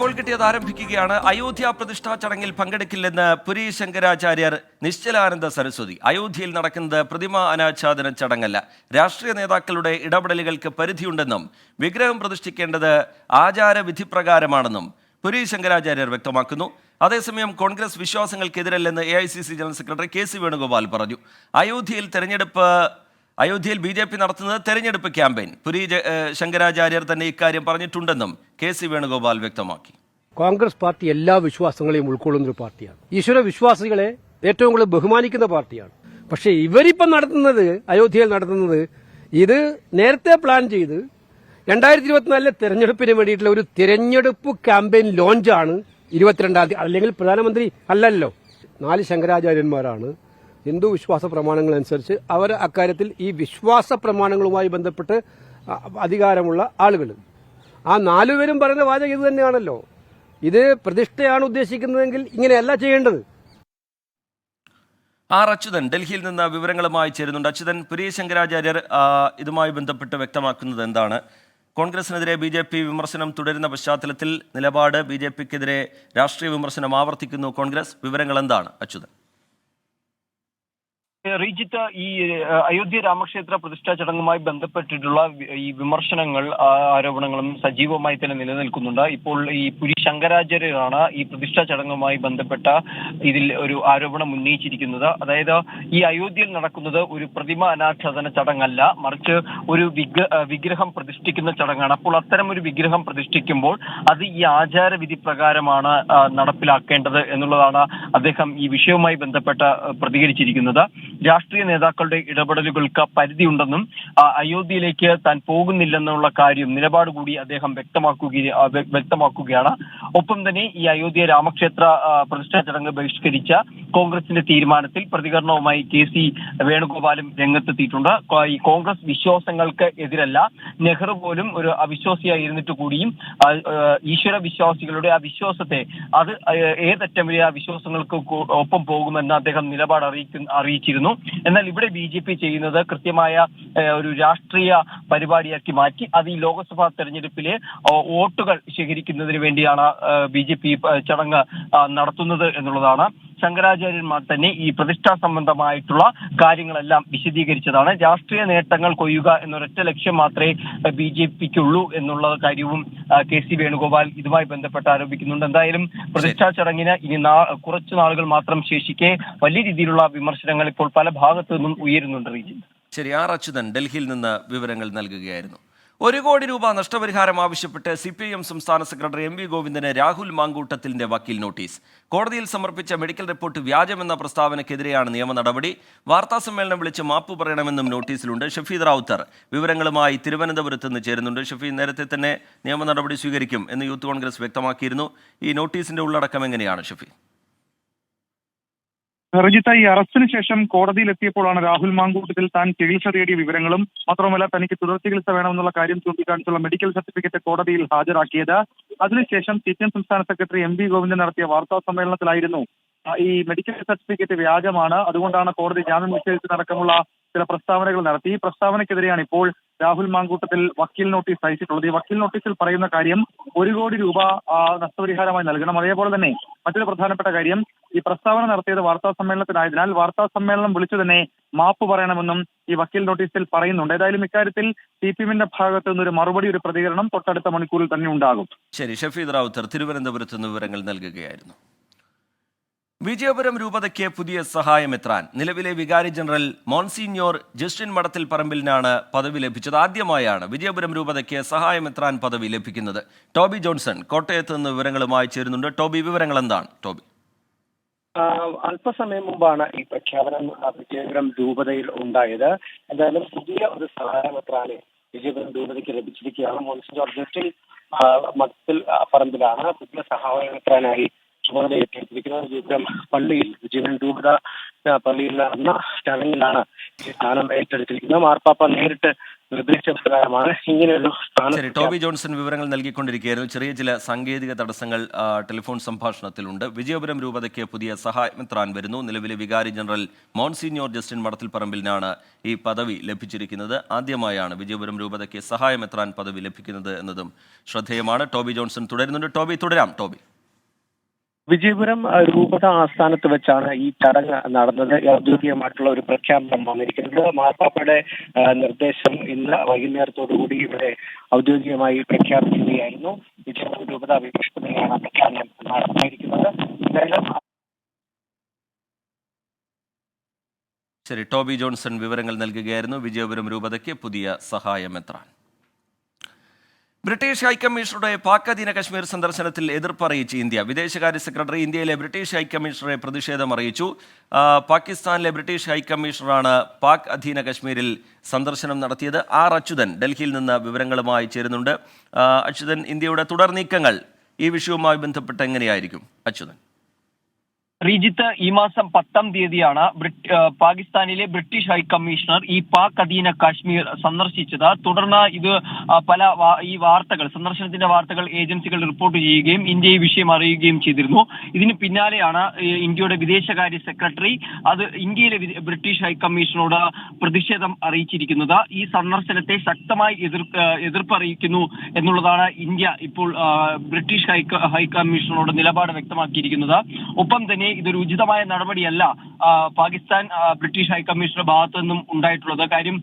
ഇപ്പോൾ കിട്ടിയത് ആരംഭിക്കുകയാണ്. അയോധ്യ പ്രതിഷ്ഠാ ചടങ്ങിൽ പങ്കെടുക്കില്ലെന്ന് പുരി ശങ്കരാചാര്യർ നിശ്ചലാനന്ദ സരസ്വതി. അയോധ്യയിൽ നടക്കുന്നത് പ്രതിമ അനാച്ഛാദന ചടങ്ങല്ല. രാഷ്ട്രീയ നേതാക്കളുടെ ഇടപെടലുകൾക്ക് പരിധിയുണ്ടെന്നും വിഗ്രഹം പ്രതിഷ്ഠിക്കേണ്ടത് ആചാരവിധി പ്രകാരമാണെന്നും പുരി ശങ്കരാചാര്യർ വ്യക്തമാക്കുന്നു. അതേസമയം Congress വിശ്വാസങ്ങൾക്കെതിരല്ലെന്ന് A I C C general secretary K C Venugopal പറഞ്ഞു. അയോധ്യയിൽ തെരഞ്ഞെടുപ്പ് അയോധ്യയിൽ ബി ജെ പി നടത്തുന്നത് തെരഞ്ഞെടുപ്പ് ക്യാമ്പയിൻ. പുരി ശങ്കരാചാര്യർ തന്നെ ഇക്കാര്യം പറഞ്ഞിട്ടുണ്ടെന്നും കെ സി വേണുഗോപാൽ വ്യക്തമാക്കി. കോൺഗ്രസ് പാർട്ടി എല്ലാ വിശ്വാസങ്ങളെയും ഉൾക്കൊള്ളുന്ന ഒരു പാർട്ടിയാണ്. ഈശ്വര വിശ്വാസികളെ ഏറ്റവും കൂടുതൽ ബഹുമാനിക്കുന്ന പാർട്ടിയാണ്. പക്ഷേ ഇവരിപ്പം നടത്തുന്നത് അയോധ്യയിൽ നടത്തുന്നത് ഇത് നേരത്തെ പ്ലാൻ ചെയ്ത് രണ്ടായിരത്തി ഇരുപത്തിനാലിലെ തെരഞ്ഞെടുപ്പിന് വേണ്ടിയിട്ടുള്ള ഒരു തെരഞ്ഞെടുപ്പ് ക്യാമ്പയിൻ ലോഞ്ചാണ് ഇരുപത്തിരണ്ടാം തീയതി. അല്ലെങ്കിൽ പ്രധാനമന്ത്രി അല്ലല്ലോ. നാല് ശങ്കരാചാര്യന്മാരാണ് ഹിന്ദു വിശ്വാസ പ്രമാണങ്ങൾ അനുസരിച്ച് അവർ അക്കാര്യത്തിൽ ഈ വിശ്വാസ പ്രമാണങ്ങളുമായി ബന്ധപ്പെട്ട് അധികാരമുള്ള ആളുകൾ. ആ നാലുപേരും പറയുന്ന വാചകം ഇത് തന്നെയാണല്ലോ. ഇത് പ്രതിഷ്ഠയാണ് ഉദ്ദേശിക്കുന്നതെങ്കിൽ ഇങ്ങനെയല്ല ചെയ്യേണ്ടത്. ആർ അച്യുതൻ ഡൽഹിയിൽ നിന്ന് വിവരങ്ങളുമായി ചേരുന്നുണ്ട്. അച്യുതൻ പുരി ശങ്കരാചാര്യർ ഇതുമായി ബന്ധപ്പെട്ട് വ്യക്തമാക്കുന്നത് എന്താണ്? കോൺഗ്രസിനെതിരെ ബി ജെ പി വിമർശനം തുടരുന്ന പശ്ചാത്തലത്തിൽ നിലപാട് ബി ജെ പിക്കെതിരെ രാഷ്ട്രീയ വിമർശനം ആവർത്തിക്കുന്നു കോൺഗ്രസ്. വിവരങ്ങൾ എന്താണ് അച്യുതൻ? റീജിത്ത് ഈ അയോധ്യ രാമക്ഷേത്ര പ്രതിഷ്ഠാ ചടങ്ങുമായി ബന്ധപ്പെട്ടിട്ടുള്ള ഈ വിമർശനങ്ങൾ ആരോപണങ്ങളും സജീവമായി തന്നെ നിലനിൽക്കുന്നുണ്ട്. ഇപ്പോൾ ഈ പുരി ശങ്കരാചാര്യരാണ് ഈ പ്രതിഷ്ഠാ ചടങ്ങുമായി ബന്ധപ്പെട്ട ഇതിൽ ഒരു ആരോപണം ഉന്നയിച്ചിരിക്കുന്നത്. അതായത് ഈ അയോധ്യയിൽ നടക്കുന്നത് ഒരു പ്രതിമ അനാച്ഛാദന ചടങ്ങല്ല. മറിച്ച് ഒരു വിഗ്ര വിഗ്രഹം പ്രതിഷ്ഠിക്കുന്ന ചടങ്ങാണ്. അപ്പോൾ അത്തരം ഒരു വിഗ്രഹം പ്രതിഷ്ഠിക്കുമ്പോൾ അത് ഈ ആചാരവിധി പ്രകാരമാണ് നടപ്പിലാക്കേണ്ടത് എന്നുള്ളതാണ് അദ്ദേഹം ഈ വിഷയവുമായി ബന്ധപ്പെട്ട പ്രതികരിച്ചിരിക്കുന്നത്. രാഷ്ട്രീയ നേതാക്കളുടെ ഇടപെടലുകൾക്ക് പരിധിയുണ്ടെന്നും അയോധ്യയിലേക്ക് താൻ പോകുന്നില്ലെന്നുള്ള കാര്യം നിലപാട് കൂടി അദ്ദേഹം വ്യക്തമാക്കുക വ്യക്തമാക്കുകയാണ്. ഒപ്പം തന്നെ ഈ അയോധ്യ രാമക്ഷേത്ര പ്രതിഷ്ഠാ ചടങ്ങ് ബഹിഷ്കരിച്ച കോൺഗ്രസിന്റെ തീരുമാനത്തിൽ പ്രതികരണവുമായി കെ സി വേണുഗോപാലും രംഗത്തെത്തിയിട്ടുണ്ട്. ഈ കോൺഗ്രസ് വിശ്വാസങ്ങൾക്ക് എതിരല്ല. നെഹ്റു പോലും ഒരു അവിശ്വാസിയായിരുന്നിട്ട് കൂടിയും ഈശ്വര വിശ്വാസികളുടെ ആ വിശ്വാസത്തെ അത് ഏതറ്റം വരെ ആ വിശ്വാസങ്ങൾക്ക് ഒപ്പം പോകുമെന്ന് അദ്ദേഹം നിലപാട് അറിയിക്കുന്ന അറിയിച്ചിരുന്നു. എന്നാൽ ഇവിടെ ബി ജെ പി ചെയ്യുന്നത് കൃത്യമായ ഒരു രാഷ്ട്രീയ പരിപാടിയാക്കി മാറ്റി. അത് ഈ ലോക്സഭാ തെരഞ്ഞെടുപ്പിലെ വോട്ടുകൾ ശേഖരിക്കുന്നതിന് വേണ്ടിയാണ് ബി ജെ പി ചടങ്ങ് നടത്തുന്നത് എന്നുള്ളതാണ്. ശങ്കരാചാര്യന്മാർ തന്നെ ഈ പ്രതിഷ്ഠാ സംബന്ധമായിട്ടുള്ള കാര്യങ്ങളെല്ലാം വിശദീകരിച്ചതാണ്. രാഷ്ട്രീയ നേട്ടങ്ങൾ കൊയ്യുക എന്നൊരൊറ്റ ലക്ഷ്യം മാത്രമേ ബി ജെ പിക്കുള്ളൂ എന്നുള്ള കാര്യവും കെ സി വേണുഗോപാൽ ഇതുമായി ബന്ധപ്പെട്ട് ആരോപിക്കുന്നുണ്ട്. എന്തായാലും പ്രതിഷ്ഠാ ചടങ്ങിന് ഇനി കുറച്ചു നാളുകൾ മാത്രം ശേഷിക്കെ വലിയ രീതിയിലുള്ള വിമർശനങ്ങൾ ഇപ്പോൾ പല ഭാഗത്തു നിന്നും ഉയരുന്നുണ്ട് ശരി ആർ അച്യുതൻ ഡൽഹിയിൽ നിന്ന് വിവരങ്ങൾ നൽകുകയായിരുന്നു. ഒരു കോടി രൂപ നഷ്ടപരിഹാരം ആവശ്യപ്പെട്ട് സി പി ഐ എം സംസ്ഥാന സെക്രട്ടറി എം വി ഗോവിന്ദന് രാഹുൽ മാങ്കൂട്ടത്തിലിന്റെ വക്കീൽ നോട്ടീസ്. കോടതിയിൽ സമർപ്പിച്ച മെഡിക്കൽ റിപ്പോർട്ട് വ്യാജമെന്ന പ്രസ്താവനയ്ക്കെതിരെയാണ് നിയമ നടപടി. വാർത്താസമ്മേളനം വിളിച്ച് മാപ്പ് പറയണമെന്നും നോട്ടീസിലുണ്ട്. ഷഫീദ് റാവുത്തർ വിവരങ്ങളുമായി തിരുവനന്തപുരത്ത് നിന്ന് ചേരുന്നുണ്ട്. ഷഫീദ് നേരത്തെ തന്നെ നിയമ നടപടി സ്വീകരിക്കും എന്ന് യൂത്ത് കോൺഗ്രസ് വ്യക്തമാക്കിയിരുന്നു. ഈ നോട്ടീസിന്റെ ഉള്ളടക്കം എങ്ങനെയാണ് ഷഫീദ്? റജിത്ത അറസ്റ്റിന് ശേഷം കോടതിയിലെത്തിയപ്പോഴാണ് രാഹുൽ മാങ്കൂട്ടത്തിൽ താൻ ചികിത്സ തേടിയ വിവരങ്ങളും മാത്രമല്ല തനിക്ക് തുടർ ചികിത്സ വേണമെന്നുള്ള കാര്യം ചൂണ്ടിക്കാണിച്ചുള്ള മെഡിക്കൽ സർട്ടിഫിക്കറ്റ് കോടതിയിൽ ഹാജരാക്കിയത്. അതിനുശേഷം സി പി എം സംസ്ഥാന സെക്രട്ടറി എം വി ഗോവിന്ദൻ നടത്തിയ വാർത്താ സമ്മേളനത്തിലായിരുന്നു ഈ മെഡിക്കൽ സർട്ടിഫിക്കറ്റ് വ്യാജമാണ്. അതുകൊണ്ടാണ് കോടതി ജാമ്യം നിഷേധിച്ചതടക്കമുള്ള ചില പ്രസ്താവനകൾ നടത്തി. ഈ പ്രസ്താവനയ്ക്കെതിരെയാണ് ഇപ്പോൾ രാഹുൽ മാങ്കൂട്ടത്തിൽ വക്കീൽ നോട്ടീസ് അയച്ചിട്ടുള്ളത്. ഈ വക്കീൽ നോട്ടീസിൽ പറയുന്ന കാര്യം ഒരു കോടി രൂപ നഷ്ടപരിഹാരമായി നൽകണം. അതേപോലെ തന്നെ മറ്റൊരു പ്രധാനപ്പെട്ട കാര്യം ഈ പ്രസ്താവന നടത്തിയത് വാർത്താ സമ്മേളനത്തിനായതിനാൽ വാർത്താ സമ്മേളനം വിളിച്ചു തന്നെ മാപ്പ് പറയണമെന്നും ഈ വക്കീൽ നോട്ടീസിൽ പറയുന്നുണ്ട്. ഏതായാലും ഇക്കാര്യത്തിൽ സി പി എമ്മിന്റെ ഭാഗത്തു നിന്നൊരു മറുപടി ഒരു പ്രതികരണം തൊട്ടടുത്ത മണിക്കൂറിൽ തന്നെ ഉണ്ടാകും. ശരി ഷഫീദ് റാവുത്തർ തിരുവനന്തപുരത്ത് നിന്ന് വിവരങ്ങൾ നൽകുകയായിരുന്നു. വിജയപുരം രൂപതയ്ക്ക് പുതിയ സഹായമെത്രാൻ. നിലവിലെ വികാരി ജനറൽ മോൺസിഞ്ഞോർ ജസ്റ്റിൻ മടത്തിൽ പറമ്പിലിനാണ് പദവി ലഭിച്ചത്. ആദ്യമായാണ് വിജയപുരം രൂപതയ്ക്ക് സഹായമെത്രാൻ പദവി ലഭിക്കുന്നത്. ടോബി ജോൺസൺ കോട്ടയത്ത് നിന്ന് വിവരങ്ങളുമായി ചേരുന്നുണ്ട്. ടോബി വിവരങ്ങൾ എന്താണ്? ടോബി. അല്പസമയം മുമ്പാണ് ഈ പ്രഖ്യാപനം വിജയപുരം രൂപതയിൽ ഉണ്ടായത്. എന്തായാലും പുതിയ ഒരു സഹായപത്രാണ് വിജയപുരം രൂപതയ്ക്ക് ലഭിച്ചിരിക്കുകയാണ്. ജോർജ് ജസ്റ്റിൻ മഠത്തിൽ പറമ്പിലാണ് പുതിയ സഹായപത്രാനായി ചുമതല ഏറ്റെടുത്തിരിക്കുന്നത് വിജയപുരം പള്ളിയിൽ ജീവൻ രൂപത പള്ളിയിൽ നടന്ന ചടങ്ങിലാണ് ഈ സ്ഥാനം ഏറ്റെടുത്തിരിക്കുന്നത്. മാർപ്പാപ്പ നേരിട്ട് നിർദ്ദേശപ്രകാരമാണ് സ്ഥാനം ടോബി ജോൺസൺ വിവരങ്ങൾ നൽകിക്കൊണ്ടിരിക്കുകയായിരുന്നു. ചെറിയ ചില സാങ്കേതിക തടസ്സങ്ങൾ ടെലിഫോൺ സംഭാഷണത്തിലുണ്ട്. വിജയപുരം രൂപതയ്ക്ക് പുതിയ സഹായമെത്രാൻ വരുന്നു. നിലവിലെ വികാരി ജനറൽ മോൺസീനിയോർ ജസ്റ്റിൻ മടത്തിൽ പറമ്പിലിനാണ് ഈ പദവി ലഭിച്ചിരിക്കുന്നത്. ആദ്യമായാണ് വിജയപുരം രൂപതയ്ക്ക് സഹായമെത്രാൻ പദവി ലഭിക്കുന്നത് എന്നതും ശ്രദ്ധേയമാണ്. ടോബി ജോൺസൺ തുടരുന്നുണ്ട്. ടോബി തുടരാം. ടോബി. വിജയപുരം രൂപത ആസ്ഥാനത്ത് വെച്ചാണ് ഈ ചടങ്ങ് നടന്നത്. ഔദ്യോഗികമായിട്ടുള്ള ഒരു പ്രഖ്യാപനം വന്നിരിക്കുന്നത്. മാർപ്പാപ്പയുടെ നിർദ്ദേശം ഇന്ന് വൈകുന്നേരത്തോടുകൂടി ഇവിടെ ഔദ്യോഗികമായി പ്രഖ്യാപിക്കുകയായിരുന്നു. വിജയപുരം രൂപത വിപക്ഷത്തിനെയാണ് പ്രഖ്യാപനം നടത്തിയിരിക്കുന്നത്. ശരി ടോബി ജോൺസൺ വിവരങ്ങൾ നൽകുകയായിരുന്നു. വിജയപുരം രൂപതയ്ക്ക് പുതിയ സഹായമെത്രാൻ. ബ്രിട്ടീഷ് ഹൈക്കമ്മീഷണറുടെ പാക് അധീന കശ്മീർ സന്ദർശനത്തിൽ എതിർപ്പ് അറിയിച്ച് ഇന്ത്യ. വിദേശകാര്യ സെക്രട്ടറി ഇന്ത്യയിലെ ബ്രിട്ടീഷ് ഹൈക്കമ്മീഷണറെ പ്രതിഷേധം അറിയിച്ചു. പാകിസ്ഥാനിലെ ബ്രിട്ടീഷ് ഹൈക്കമ്മീഷണറാണ് പാക് അധീന കശ്മീരിൽ സന്ദർശനം നടത്തിയത്. ആർ. അച്യുതൻ ഡൽഹിയിൽ നിന്ന് വിവരങ്ങളുമായി ചേരുന്നുണ്ട്. അച്യുതൻ ഇന്ത്യയുടെ തുടർ നീക്കങ്ങൾ ഈ വിഷയവുമായി ബന്ധപ്പെട്ട് എങ്ങനെയായിരിക്കും? അച്യുതൻ. ശ്രീജിത്ത് ഈ മാസം പത്താം തീയതിയാണ് പാകിസ്ഥാനിലെ ബ്രിട്ടീഷ് ഹൈക്കമ്മീഷണർ ഈ പാക് അധീന കാശ്മീർ സന്ദർശിച്ചത്. തുടർന്ന് ഇത് പല ഈ വാർത്തകൾ സന്ദർശനത്തിന്റെ വാർത്തകൾ ഏജൻസികൾ റിപ്പോർട്ട് ചെയ്യുകയും ഇന്ത്യ ഈ വിഷയം അറിയുകയും ചെയ്തിരുന്നു. ഇതിന് പിന്നാലെയാണ് ഇന്ത്യയുടെ വിദേശകാര്യ സെക്രട്ടറി അത് ഇന്ത്യയിലെ ബ്രിട്ടീഷ് ഹൈക്കമ്മീഷനോട് പ്രതിഷേധം അറിയിച്ചിരിക്കുന്നത്. ഈ സന്ദർശനത്തെ ശക്തമായി എതിർ ഏഹ് എതിർപ്പ് അറിയിക്കുന്നു എന്നുള്ളതാണ് ഇന്ത്യ ഇപ്പോൾ ബ്രിട്ടീഷ് ഹൈ ഹൈക്കമ്മീഷണറോട് നിലപാട് വ്യക്തമാക്കിയിരിക്കുന്നത്. ഒപ്പം തന്നെ ഇതൊരു ഉചിതമായ നടപടിയല്ല പാകിസ്ഥാൻ ബ്രിട്ടീഷ് ഹൈക്കമ്മീഷണർ ഭാഗത്തു നിന്നും ഉണ്ടായിട്ടുള്ളത്. കാര്യം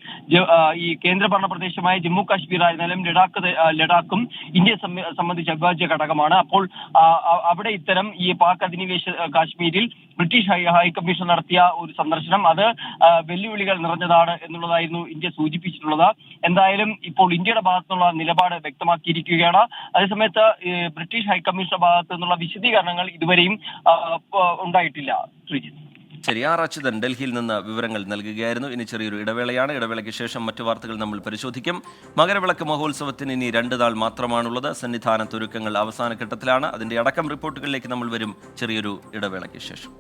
ഈ കേന്ദ്രഭരണ പ്രദേശമായ ജമ്മു കാശ്മീർ ആയിരുന്നാലും ലഡാക്ക് ലഡാക്കും ഇന്ത്യയെ സംബ- സംബന്ധിച്ച് അവിഭാജ്യ ഘടകമാണ്. അപ്പോൾ അവിടെ ഇത്തരം ഈ പാക് അധിനിവേശ കാശ്മീരിൽ ബ്രിട്ടീഷ് ഹൈ ഹൈക്കമ്മീഷൻ നടത്തിയ ഒരു സന്ദർശനം അത് വെല്ലുവിളികൾ നിറഞ്ഞതാണ് എന്നുള്ളതായിരുന്നു ഇന്ത്യ സൂചിപ്പിച്ചിട്ടുള്ളത്. എന്തായാലും ഇപ്പോൾ ഇന്ത്യയുടെ ഭാഗത്തുനിന്നുള്ള നിലപാട് വ്യക്തമാക്കിയിരിക്കുകയാണ്. അതേസമയത്ത് ബ്രിട്ടീഷ് ഹൈക്കമ്മീഷന്റെ ഭാഗത്തു നിന്നുള്ള വിശദീകരണങ്ങൾ ഇതുവരെയും ഉണ്ടായിട്ടില്ല ശ്രീജിത്ത്. ശരി ആർ അച്യുതൻ ഡൽഹിയിൽ നിന്ന് വിവരങ്ങൾ നൽകുകയായിരുന്നു. ഇനി ചെറിയൊരു ഇടവേളയാണ്. ഇടവേളയ്ക്ക് ശേഷം മറ്റു വാർത്തകൾ നമ്മൾ പരിശോധിക്കും. മകരവിളക്ക് മഹോത്സവത്തിന് ഇനി രണ്ട് നാൾ മാത്രമാണുള്ളത്. സന്നിധാനത്തൊരുക്കങ്ങൾ അവസാന ഘട്ടത്തിലാണ്. അതിന്റെ അടക്കം റിപ്പോർട്ടുകളിലേക്ക് നമ്മൾ വരും ചെറിയൊരു ഇടവേളയ്ക്ക് ശേഷം.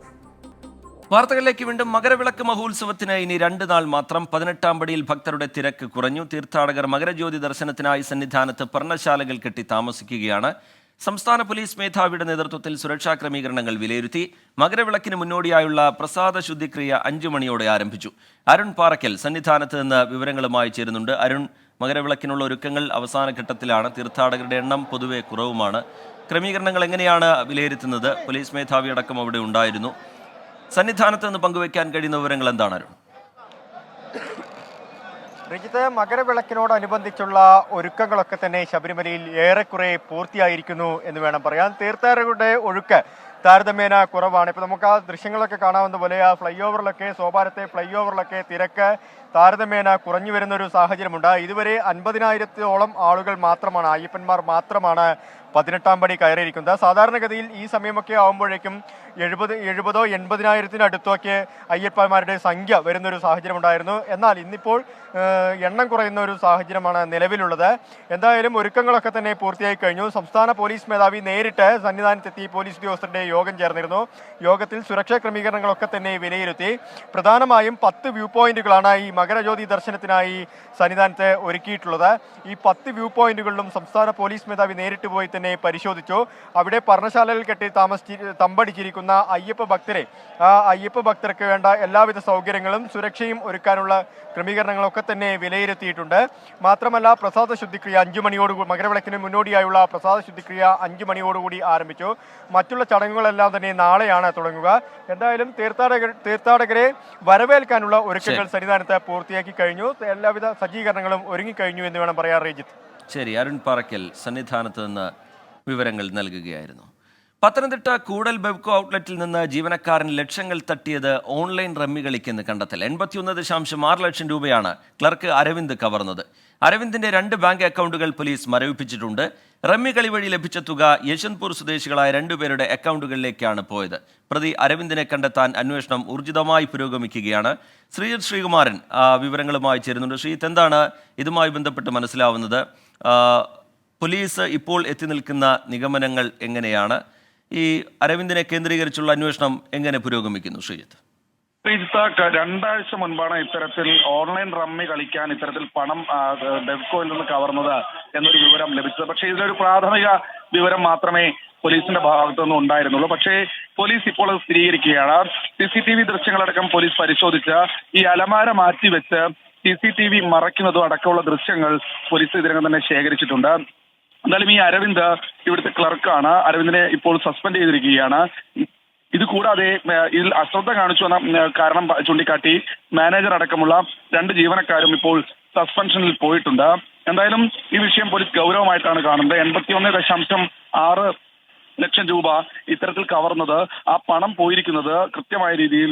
വാർത്തകളിലേക്ക് വീണ്ടും മകരവിളക്ക് മഹോത്സവത്തിന് ഇനി രണ്ട് നാൾ മാത്രം. പതിനെട്ടാം പടിയിൽ ഭക്തരുടെ തിരക്ക് കുറഞ്ഞു. തീർത്ഥാടകർ മകരജ്യോതി ദർശനത്തിനായി സന്നിധാനത്ത് പർണശാലകൾ കെട്ടി താമസിക്കുകയാണ്. സംസ്ഥാന പോലീസ് മേധാവിയുടെ നേതൃത്വത്തിൽ സുരക്ഷാ ക്രമീകരണങ്ങൾ വിലയിരുത്തി മകരവിളക്കിന് മുന്നോടിയായുള്ള പ്രസാദ ശുദ്ധിക്രിയ അഞ്ചു മണിയോടെ ആരംഭിച്ചു. അരുൺ പാറക്കൽ സന്നിധാനത്ത് നിന്ന് വിവരങ്ങളുമായി ചേരുന്നുണ്ട്. അരുൺ മകരവിളക്കിനുള്ള ഒരുക്കങ്ങൾ അവസാന ഘട്ടത്തിലാണ്. തീർത്ഥാടകരുടെ എണ്ണം പൊതുവെ കുറവുമാണ്. ക്രമീകരണങ്ങൾ എങ്ങനെയാണ് വിലയിരുത്തുന്നത്? പോലീസ് മേധാവി അടക്കം അവിടെ ഉണ്ടായിരുന്നു. സന്നിധാനത്ത് നിന്ന് പങ്കുവയ്ക്കാൻ കഴിയുന്ന വിവരങ്ങൾ എന്താണ് അരുൺ? രഞ്ജിത്ത് മകരവിളക്കിനോടനുബന്ധിച്ചുള്ള ഒരുക്കങ്ങളൊക്കെ തന്നെ ശബരിമലയിൽ ഏറെക്കുറെ പൂർത്തിയായിരിക്കുന്നു എന്ന് വേണം പറയാൻ. തീർത്ഥാടകരുടെ ഒഴുക്ക് താരതമ്യേന കുറവാണ്. ഇപ്പൊ നമുക്ക് ആ ദൃശ്യങ്ങളൊക്കെ കാണാവുന്ന പോലെ ആ ഫ്ലൈ ഓവറിലൊക്കെ സോപാരത്തെ ഫ്ലൈ ഓവറിലൊക്കെ തിരക്ക് താരതമ്യേന കുറഞ്ഞു വരുന്ന ഒരു സാഹചര്യമുണ്ട്. ഇതുവരെ അൻപതിനായിരത്തോളം ആളുകൾ മാത്രമാണ് അയ്യപ്പന്മാർ മാത്രമാണ് പതിനെട്ടാം പടി കയറിയിരിക്കുന്നത്. സാധാരണഗതിയിൽ ഈ സമയമൊക്കെ ആകുമ്പോഴേക്കും എഴുപത് എഴുപതോ എൺപതിനായിരത്തിനടുത്തൊക്കെ അയ്യപ്പന്മാരുടെ സംഖ്യ വരുന്നൊരു സാഹചര്യം ഉണ്ടായിരുന്നു എന്നാൽ ഇന്നിപ്പോൾ എണ്ണം കുറയുന്ന ഒരു സാഹചര്യമാണ് നിലവിലുള്ളത്. എന്തായാലും ഒരുക്കങ്ങളൊക്കെ തന്നെ പൂർത്തിയായി കഴിഞ്ഞു. സംസ്ഥാന പോലീസ് മേധാവി നേരിട്ട് സന്നിധാനത്തെത്തി പോലീസ് ഉദ്യോഗസ്ഥരുടെ യോഗം ചേർന്നിരുന്നു. യോഗത്തിൽ സുരക്ഷാ ക്രമീകരണങ്ങളൊക്കെ തന്നെ വിലയിരുത്തി. പ്രധാനമായും പത്ത് വ്യൂ പോയിന്റുകളാണ് ഈ മകരജ്യോതി ദർശനത്തിനായി സന്നിധാനത്ത് ഒരുക്കിയിട്ടുള്ളത്. ഈ പത്ത് വ്യൂ പോയിന്റുകളിലും സംസ്ഥാന പോലീസ് മേധാവി നേരിട്ട് പോയി തന്നെ പരിശോധിച്ചു. അവിടെ പർണശാലകൾ കെട്ടി താമസിച്ചി തമ്പടിച്ചിരിക്കുന്ന അയ്യപ്പ ഭക്തരെ ആ അയ്യപ്പ ഭക്തർക്ക് വേണ്ട എല്ലാവിധ സൗകര്യങ്ങളും സുരക്ഷയും ഒരുക്കാനുള്ള ക്രമീകരണങ്ങളൊക്കെ തന്നെ വിലയിരുത്തിയിട്ടുണ്ട്. മാത്രമല്ല പ്രസാദ ശുദ്ധിക്രിയ അഞ്ചു മണിയോട് മകരവിളക്കിന് മുന്നോടിയായുള്ള പ്രസാദ ശുദ്ധിക്രിയ അഞ്ചു മണിയോടുകൂടി ആരംഭിച്ചു. മറ്റുള്ള ചടങ്ങുകളെല്ലാം തന്നെ നാളെയാണ് തുടങ്ങുക. എന്തായാലും തീർത്ഥാടകർ തീർത്ഥാടകരെ വരവേൽക്കാനുള്ള ഒരുക്കങ്ങൾ സന്നിധാനത്ത് പൂർത്തിയാക്കി കഴിഞ്ഞു. എല്ലാവിധ സജ്ജീകരണങ്ങളും ഒരുങ്ങിക്കഴിഞ്ഞു എന്ന് വേണം പറയാൻ റീജിത്ത്. ശരി അരുൺ പാറയ്ക്കൽ സന്നിധാനത്ത് നിന്ന് വിവരങ്ങൾ നൽകുകയായിരുന്നു. പത്തനംതിട്ട കൂടൽ ബെബ്കോ ഔട്ട്ലെറ്റിൽ നിന്ന് ജീവനക്കാരൻ ലക്ഷങ്ങൾ തട്ടിയത് ഓൺലൈൻ റമ്മി കളിക്കെന്ന് കണ്ടെത്തൽ. എൺപത്തിയൊന്ന് ദശാംശം ആറ് ലക്ഷം രൂപയാണ് ക്ലർക്ക് അരവിന്ദ് കവർന്നത്. അരവിന്ദിന്റെ രണ്ട് ബാങ്ക് അക്കൗണ്ടുകൾ പോലീസ് മരവിപ്പിച്ചിട്ടുണ്ട്. റമ്മി കളി വഴി ലഭിച്ച തുക യശ്വന്ത്പൂർ സ്വദേശികളായ രണ്ടുപേരുടെ അക്കൗണ്ടുകളിലേക്കാണ് പോയത്. പ്രതി അരവിന്ദിനെ കണ്ടെത്താൻ അന്വേഷണം ഊർജിതമായി പുരോഗമിക്കുകയാണ്. ശ്രീജിത് ശ്രീകുമാരൻ വിവരങ്ങളുമായി ചേരുന്നുണ്ട്. ശ്രീജിത്ത് എന്താണ് ഇതുമായി ബന്ധപ്പെട്ട് മനസ്സിലാവുന്നത്? പോലീസ് ഇപ്പോൾ എത്തി നിൽക്കുന്ന നിഗമനങ്ങൾ എങ്ങനെയാണ്? ഈ അരവിന്ദിനെ കേന്ദ്രീകരിച്ചുള്ള അന്വേഷണം എങ്ങനെ പുരോഗമിക്കുന്നു? ശ്രീജിത്ത്. ശ്രീജിത്ത് രണ്ടാഴ്ച മുൻപാണ് ഇത്തരത്തിൽ ഓൺലൈൻ റമ്മി കളിക്കാൻ ഇത്തരത്തിൽ പണം ഡെവ്കോയിൽ നിന്ന് കവർന്നത് എന്നൊരു വിവരം ലഭിച്ചത്. പക്ഷേ ഇതിലൊരു പ്രാഥമിക വിവരം മാത്രമേ പോലീസിന്റെ ഭാഗത്തു നിന്നും ഉണ്ടായിരുന്നുള്ളൂ. പക്ഷേ പോലീസ് ഇപ്പോൾ അത് സ്ഥിരീകരിക്കുകയാണ്. സി സി ടി വി ദൃശ്യങ്ങളടക്കം പോലീസ് പരിശോധിച്ച് ഈ അലമാര മാറ്റിവെച്ച് സി സി ടി വി മറയ്ക്കുന്നതും അടക്കമുള്ള ദൃശ്യങ്ങൾ പോലീസ് ഇതിനകം തന്നെ ശേഖരിച്ചിട്ടുണ്ട്. എന്തായാലും ഈ അരവിന്ദ് ഇവിടുത്തെ ക്ലർക്കാണ്. അരവിന്ദിനെ ഇപ്പോൾ സസ്പെൻഡ് ചെയ്തിരിക്കുകയാണ്. ഇത് കൂടാതെ ഇതിൽ അശ്രദ്ധ കാണിച്ചു എന്ന കാരണം ചൂണ്ടിക്കാട്ടി മാനേജർ അടക്കമുള്ള രണ്ട് ജീവനക്കാരും ഇപ്പോൾ സസ്പെൻഷനിൽ പോയിട്ടുണ്ട്. എന്തായാലും ഈ വിഷയം പോലീസ് ഗൗരവമായിട്ടാണ് കാണുന്നത്. എൺപത്തിയൊന്ന് ദശാംശം ആറ് ലക്ഷം രൂപ ഇത്തരത്തിൽ കവർന്നത് ആ പണം പോയിരിക്കുന്നത് കൃത്യമായ രീതിയിൽ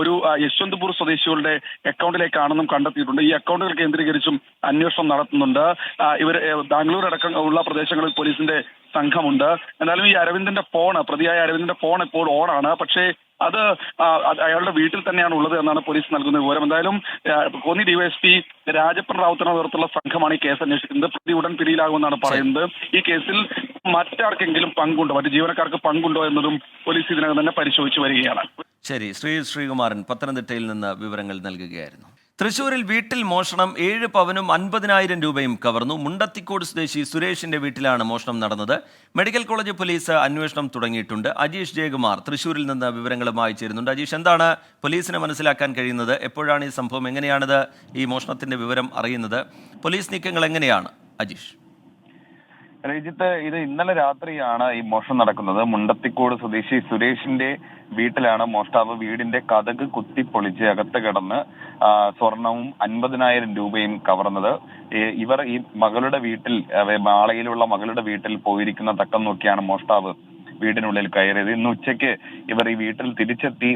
ഒരു യശ്വന്ത്പൂർ സ്വദേശികളുടെ അക്കൗണ്ടിലേക്കാണെന്നും കണ്ടെത്തിയിട്ടുണ്ട്. ഈ അക്കൗണ്ടുകൾ കേന്ദ്രീകരിച്ചും അന്വേഷണം നടത്തുന്നുണ്ട്. ഇവർ ബാംഗ്ലൂർ അടക്കം ഉള്ള പ്രദേശങ്ങളിൽ പോലീസിന്റെ സംഘമുണ്ട്. എന്തായാലും ഈ അരവിന്ദന്റെ ഫോൺ പ്രതിയായ അരവിന്ദന്റെ ഫോൺ ഇപ്പോൾ ഓണാണ് പക്ഷേ അത് അയാളുടെ വീട്ടിൽ തന്നെയാണ് ഉള്ളത് എന്നാണ് പോലീസ് നൽകുന്ന വിവരം. എന്തായാലും കോന്നി ഡിവൈഎസ്പി രാജപ്പൻ റാവുത്തിന്റെ നേതൃത്വത്തിലുള്ള സംഘമാണ് ഈ കേസ് അന്വേഷിക്കുന്നത്. പ്രതി ഉടൻ പിടിയിലാകുമെന്നാണ് പറയുന്നത്. ഈ കേസിൽ മറ്റാർക്കെങ്കിലും പങ്കുണ്ടോ? മറ്റു ജീവനക്കാർക്ക് പങ്കുണ്ടോ എന്നതും പോലീസ് ഇതിനകം തന്നെ പരിശോധിച്ചു വരികയാണ്. ശരി. ശ്രീ ശ്രീകുമാരൻ പത്തനംതിട്ടയിൽ നിന്ന് വിവരങ്ങൾ നൽകുകയായിരുന്നു. തൃശൂരിൽ വീട്ടിൽ മോഷണം ഏഴ് പവനും അൻപതിനായിരം രൂപയും കവർന്നു. മുണ്ടത്തിക്കോട് സ്വദേശി സുരേഷിന്റെ വീട്ടിലാണ് മോഷണം നടന്നത്. മെഡിക്കൽ കോളേജ് പോലീസ് അന്വേഷണം തുടങ്ങിയിട്ടുണ്ട്. അജീഷ് ജയകുമാർ തൃശൂരിൽ നിന്ന് വിവരങ്ങളുമായി ചേരുന്നുണ്ട്. അജീഷ് എന്താണ് പോലീസിന് മനസ്സിലാക്കാൻ കഴിയുന്നത്? എപ്പോഴാണ് ഈ സംഭവം? എങ്ങനെയാണിത് ഈ മോഷണത്തിന്റെ വിവരം അറിയുന്നത്? പോലീസ് നീക്കങ്ങൾ എങ്ങനെയാണ്? അജീഷ്. രഞ്ജിത്ത് ഇത് ഇന്നലെ രാത്രിയാണ് ഈ മോഷണം നടക്കുന്നത്. മുണ്ടത്തിക്കോട് സ്വദേശി സുരേഷിന്റെ വീട്ടിലാണ് മോഷ്ടാവ് വീടിന്റെ കതക് കുത്തിപ്പൊളിച്ച് അകത്ത് കിടന്ന് സ്വർണവും അൻപതിനായിരം രൂപയും കവർന്നത്. ഇവർ ഈ മകളുടെ വീട്ടിൽ മാളയിലുള്ള മകളുടെ വീട്ടിൽ പോയിരിക്കുന്ന തക്കം നോക്കിയാണ് മോഷ്ടാവ്. വീടിനുള്ളിൽ കയറിയത്. ഇന്ന് ഉച്ചയ്ക്ക് ഇവർ ഈ വീട്ടിൽ തിരിച്ചെത്തി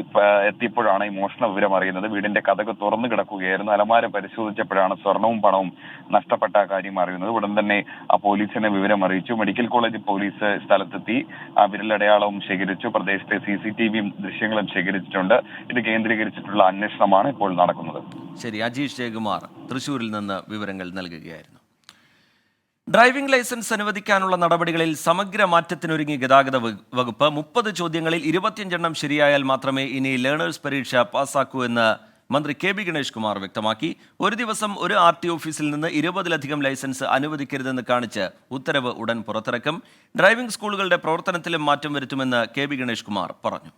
എത്തിയപ്പോഴാണ് ഈ മോഷണ വിവരം അറിയുന്നത്. വീടിന്റെ കഥക് തുറന്നു കിടക്കുകയായിരുന്നു. അലമാര പരിശോധിച്ചപ്പോഴാണ് സ്വർണവും പണവും നഷ്ടപ്പെട്ട കാര്യം അറിയുന്നത്. ഉടൻ തന്നെ ആ പോലീസിനെ വിവരം അറിയിച്ചു. മെഡിക്കൽ കോളേജ് പോലീസ് സ്ഥലത്തെത്തി. ആ വിരലടയാളവും ശേഖരിച്ചു. പ്രദേശത്തെ സി സി ടി വിയും ദൃശ്യങ്ങളും ശേഖരിച്ചിട്ടുണ്ട്. ഇത് കേന്ദ്രീകരിച്ചിട്ടുള്ള അന്വേഷണമാണ് ഇപ്പോൾ നടക്കുന്നത്. ശരി അജീഷ് ജയകുമാർ തൃശൂരിൽ നിന്ന് വിവരങ്ങൾ നൽകുകയായിരുന്നു. ഡ്രൈവിംഗ് ലൈസൻസ് അനുവദിക്കാനുള്ള നടപടികളിൽ സമഗ്ര മാറ്റത്തിനൊരുങ്ങി ഗതാഗത വകു- വകുപ്പ് മുപ്പത് ചോദ്യങ്ങളിൽ ഇരുപത്തിയഞ്ചെണ്ണം ശരിയായാൽ മാത്രമേ ഇനി ലേണേഴ്സ് പരീക്ഷ പാസ്സാക്കൂ എന്ന് മന്ത്രി കെ ബി ഗണേഷ് കുമാർ വ്യക്തമാക്കി. ഒരു ദിവസം ഒരു ആർ ടി ഓഫീസിൽ നിന്ന് ഇരുപതിലധികം ലൈസൻസ് അനുവദിക്കരുതെന്ന് കാണിച്ച് ഉത്തരവ് ഉടൻ പുറത്തിറക്കും. ഡ്രൈവിംഗ് സ്കൂളുകളുടെ പ്രവർത്തനത്തിലും മാറ്റം വരുത്തുമെന്ന് കെ ബി ഗണേഷ് കുമാർ പറഞ്ഞു.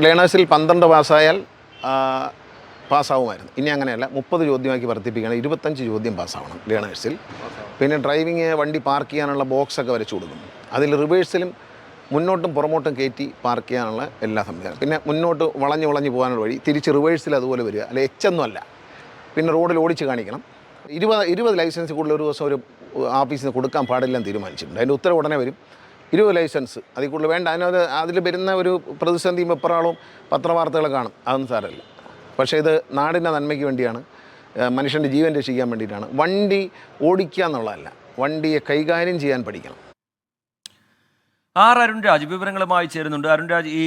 ലേണേഴ്സിൽ പന്ത്രണ്ട് പാസ്സായാൽ പാസ്സാവുമായിരുന്നു. ഇനി അങ്ങനെയല്ല മുപ്പത് ചോദ്യമാക്കി വർദ്ധിപ്പിക്കുകയാണ് ഇരുപത്തഞ്ച് ചോദ്യം പാസ്സാവണം ലേണേഴ്സിൽ പിന്നെ ഡ്രൈവിങ് വണ്ടി പാർക്ക് ചെയ്യാനുള്ള ബോക്സ് ഒക്കെ വരച്ചു കൊടുക്കും. അതിൽ റിവേഴ്സിലും മുന്നോട്ടും പുറമോട്ടും കയറ്റി പാർക്ക് ചെയ്യാനുള്ള എല്ലാ സംവിധാനം പിന്നെ മുന്നോട്ട് വളഞ്ഞ് വളഞ്ഞ് പോകാനുള്ള വഴി തിരിച്ച് റിവേഴ്സിൽ അതുപോലെ വരിക. അല്ലെ എച്ചൊന്നുമല്ല പിന്നെ റോഡിൽ ഓടിച്ച് കാണിക്കണം. ഇരുപത് ഇരുപത് ലൈസൻസ് കൂടുതൽ ഒരു ദിവസം ഒരു ഓഫീസിൽ കൊടുക്കാൻ പാടില്ലെന്ന് തീരുമാനിച്ചിട്ടുണ്ട്. അതിന്റെ ഉത്തരവ് ഉടനെ വരും. ഇരുപത് ലൈസൻസ് അതിൽ കൂടുതൽ വേണ്ട. അതിനകത്ത് അതിൽ വരുന്ന ഒരു പ്രതിസന്ധിയും വെപ്രാളവും പത്രവാർത്തകൾ കാണും. അതൊന്നും സാരമില്ല. പക്ഷേ ഇത് നാടിന്റെ നന്മയ്ക്ക് വേണ്ടിയാണ് മനുഷ്യന്റെ ജീവൻ രക്ഷിക്കാൻ വേണ്ടിയിട്ടാണ്. വണ്ടി ഓടിക്കുക എന്നുള്ളതല്ല വണ്ടിയെ കൈകാര്യം ചെയ്യാൻ പഠിക്കണം. ആർ അരുൺ രാജ് വിവരങ്ങളുമായി ചേരുന്നുണ്ട്. അരുൺ രാജ് ഈ